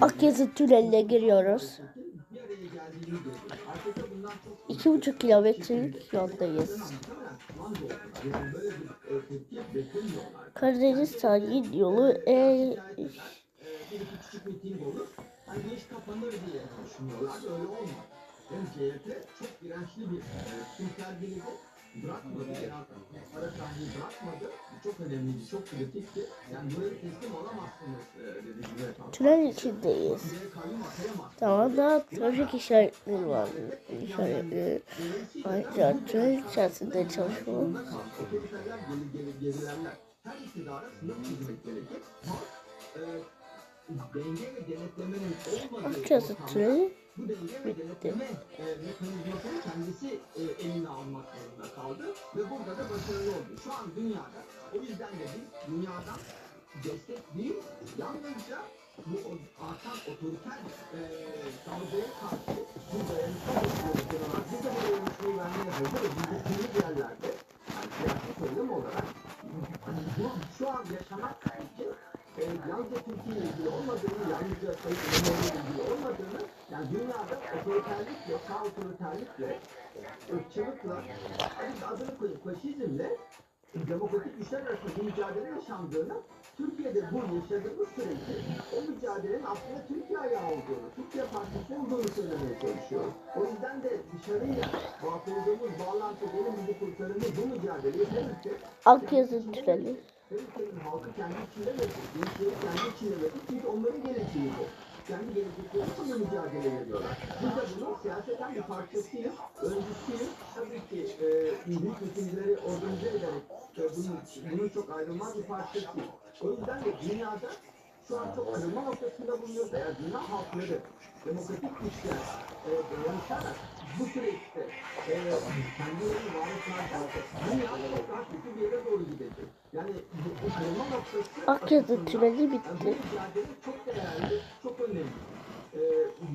Akyazı tüneline giriyoruz. İki buçuk kilometrelik yoldayız. Karadeniz sahil yolu e, Bırakmadı. Ara bırakmadı. Çok önemliydi, çok kritikti. Yani buraya teslim olamazsınız e, dedi tünel içindeyiz. Tamam da trafik işaretleri var. İşaretleri. Ayrıca tünel içerisinde çalışma. Otoriterler geri, geri, gerilerler. Her iktidara sınıf çizmek gerekir. Ama e, bu denge denetleme e, mekanizmasını kendisi e, eline almak zorunda kaldı ve burada da başarılı oldu. Şu an dünyada o yüzden de biz dünyadan destek değil, yalnızca bu artan otoriter e, dalgaya karşı bu dayanışma. Biz de bu dayanışmayı vermeye hazırız. Biz de yerlerde yani siyasi söylem olarak hani bu, şu an yaşanan e, yalnızca Türkiye ilgili olmadığını, yalnızca Sayın İmamoğlu ilgili olmadığını, yani dünyada otoriterlikle, sağ otoriterlikle, ırkçılıkla, hadi adını koyayım, faşizmle demokratik güçler arasında bir mücadele yaşandığını, Türkiye'de bu yaşadığımız süreci o mücadelenin aslında Türkiye ayağı olduğunu, Türkiye partisi olduğunu söylemeye çalışıyoruz. O yüzden de dışarıyla bağ kurduğumuz bağlantı benim bizi kurtarımı bu mücadeleyi her ülke Akyazı tüneli. Halkı kendi içinde ve gençleri kendi içinde ve çünkü onların geleceği bu. Kendi gelecekleri için de mücadele veriyorlar. Biz de bunun siyaseten bir parçasıyız, öncüsüyüz. Tabii ki e, büyük mitingleri organize ederek e, bunun, bunun çok ayrılmaz bir parçasıyız. O yüzden de dünyada şu an çok kırılma noktasında bulunuyoruz. Eğer dünya halkları demokratik güçler e, dayanışarak bu süreçte e, kendilerini var etmezlerse dünya daha kötü bir yere doğru gidecek. Yani bu, bu kırılma noktası Akyazı tüneli bu bitti. mücadele çok değerli, çok önemli.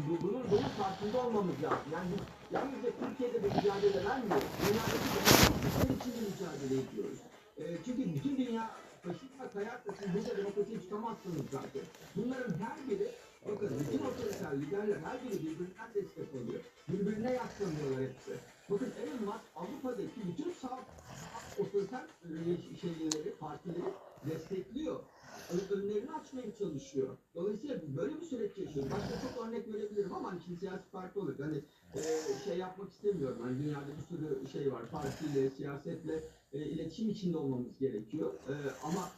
Bu- bunun, bunun farkında olmamız lazım. Yani biz yalnızca Türkiye'de de mücadele vermiyoruz. Dünyadaki demokratikler için de mücadele ediyoruz. Ee, çünkü bütün dünya faşizme kayarsa siz burada demokrasiyi tutamazsınız zaten. Bunların her biri Bakın bütün otoriter liderler her biri birbirinden destek alıyor. Birbirine yaslanıyorlar hepsi. Bakın Elon Musk Avrupa'daki bütün sağ otoriter e, şeyleri, partileri destekliyor. Ön- Önlerini açmaya çalışıyor. Dolayısıyla böyle bir süreç yaşıyoruz. Başka çok örnek verebilirim ama hani şimdi siyasi parti olur. Hani e, şey yapmak istemiyorum. Hani dünyada bir sürü şey var. Partiyle, siyasetle e, iletişim içinde olmamız gerekiyor. E, ama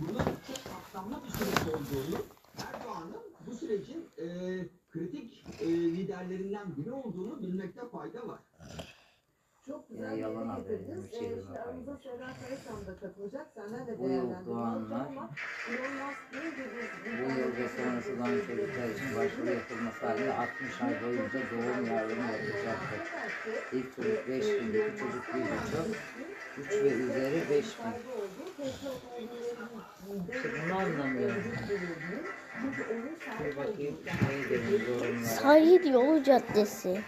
bunun çok kapsamlı bir süreç olduğunu Erdoğan'ın bu sürecin e, kritik e, liderlerinden biri olduğunu bilmekte fayda var. Çok Ya güzel bir yalan yere haber, getirdiniz. bir şey Ee, hayır. Seren Karaçam da katılacak. Senden de Bu yıl değerlendirme doğanlar, alacağım ama Elon Musk deyince biz... Bu yıl ve sonrası doğan çocuklar için başvuru yapılması halinde 60 ay boyunca doğum yardımı yapılacaktır. İlk çocuk 5 bin, iki çocuk 1 3 ve üzeri 5 bin. İşte bunu anlamıyorum. Bir bakayım neye gelin zorunlar. Sahil yolu caddesi.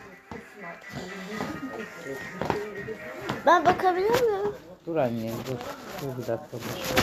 Ben bakabilir miyim? Dur annem dur. Dur bir dakika dur.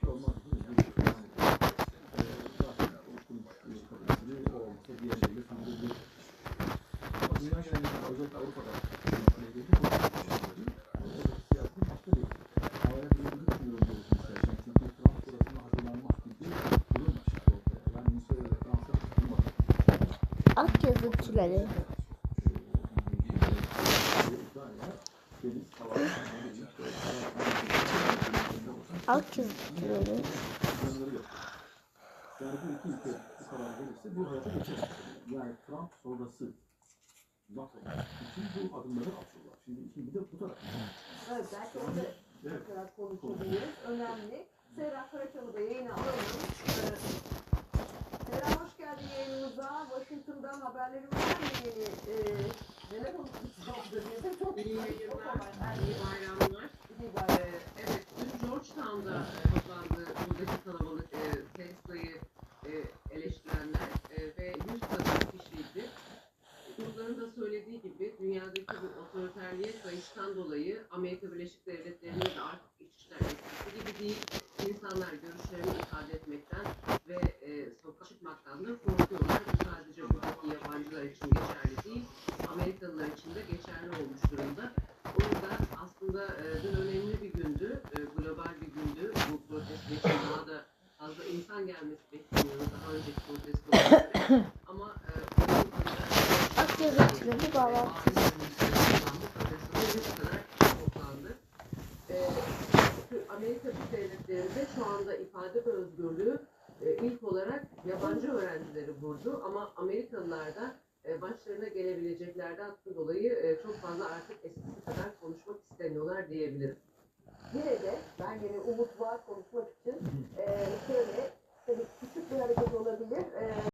çizgileri. Alt çizgileri. Yani bu iki ülke bu karar verirse bu hayata geçer. Yani Trump sonrası NATO için bu adımları atıyorlar. Şimdi işin bir de bu tarafı. Evet, belki orada Evet. tekrar konuşabiliriz. Önemli. Serra Karaçalı da yayına alalım. Ee, Serra hoş geldin yayınımıza. Washington'dan haberlerim var mı yeni? Ee, neler? Bize çok İyi bayramlar. İyi bayramlar. Ee, evet, dün Georgetown'da e, toplandı buradaki kalabalık e, Tesla'yı e, eleştirenler e, ve 100 kadın kişiydi. Kurulların da söylediği gibi dünyadaki bu otoriterliğe kayıştan dolayı Amerika Birleşik Devletleri'nin de artık içişler eskisi gibi değil. İnsanlar görüşlerini ifade etmekten ve e, sokağa çıkmaktan da korkuyorlar. Bu sadece buradaki yabancılar için geçerli değil, Amerikalılar için de geçerli olmuş durumda. O yüzden aslında e, dün önemli bir gündü, e, global bir gündü. Bu protesto için daha da fazla insan gelmesi bekleniyordu daha önceki protestolara göre. Ama e, bir bağlantı. toplandı. E, Amerika Birleşik Devletleri'nde şu anda ifade özgürlüğü e, ilk olarak yabancı öğrencileri vurdu ama Amerikalılar da başlarına gelebileceklerden dolayı e, çok fazla artık eskisi kadar konuşmak istemiyorlar diyebilirim. Yine de ben yine umut var konuşmak için. Ee, şöyle, tabii küçük bir hareket olabilir.